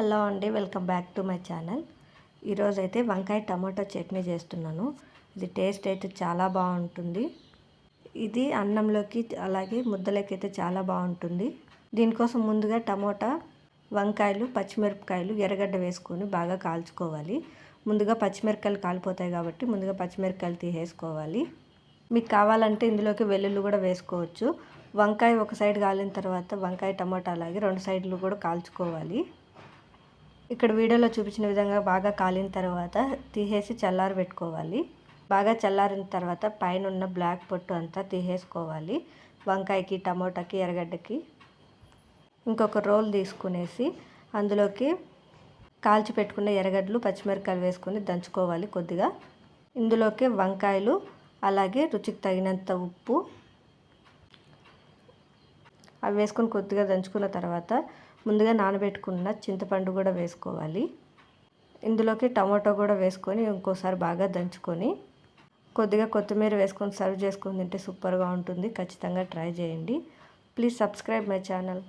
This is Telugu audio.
హలో అండి welcome back to my channel. ఈరోజైతే వంకాయ టమాటో చట్నీ చేస్తున్నాను. ఇది టేస్ట్ అయితే చాలా బాగుంటుంది. ఇది అన్నంలోకి అలాగే ముద్దలోకి అయితే చాలా బాగుంటుంది. దీనికోసం ముందుగా టమోటా వంకాయలు పచ్చిమిరపకాయలు ఎర్రగడ్డ వేసుకొని బాగా కాల్చుకోవాలి. ముందుగా పచ్చిమిరపకాయలు కాలిపోతాయి కాబట్టి ముందుగా పచ్చిమిరపకాయలు తీసేసుకోవాలి. మీకు కావాలంటే ఇందులోకి వెల్లుల్లి కూడా వేసుకోవచ్చు. వంకాయ ఒక సైడ్ కాలిన తర్వాత వంకాయ టమాటా అలాగే రెండు సైడ్లు కూడా కాల్చుకోవాలి. ఇక్కడ వీడియోలో చూపించిన విధంగా బాగా కాలిన తర్వాత తీసేసి చల్లారి పెట్టుకోవాలి. బాగా చల్లారిన తర్వాత పైన ఉన్న బ్లాక్ పొట్టు అంతా తీసేసుకోవాలి. వంకాయకి టమోటాకి ఎర్రగడ్డకి. ఇంకొక రోల్ తీసుకునేసి అందులోకి కాల్చి పెట్టుకున్న ఎర్రగడ్డలు పచ్చిమిరకాయలు వేసుకొని దంచుకోవాలి కొద్దిగా. ఇందులోకి వంకాయలు అలాగే రుచికి తగినంత ఉప్పు అవి వేసుకొని కొద్దిగా దంచుకున్న తర్వాత ముందుగా నానబెట్టుకున్న చింతపండు కూడా వేసుకోవాలి. ఇందులోకి టమాటో కూడా వేసుకొని ఇంకోసారి బాగా దంచుకొని కొద్దిగా కొత్తిమీర వేసుకొని సర్వ్ చేసుకొని తింటే సూపర్గా ఉంటుంది. ఖచ్చితంగా ట్రై చేయండి. Please subscribe my channel.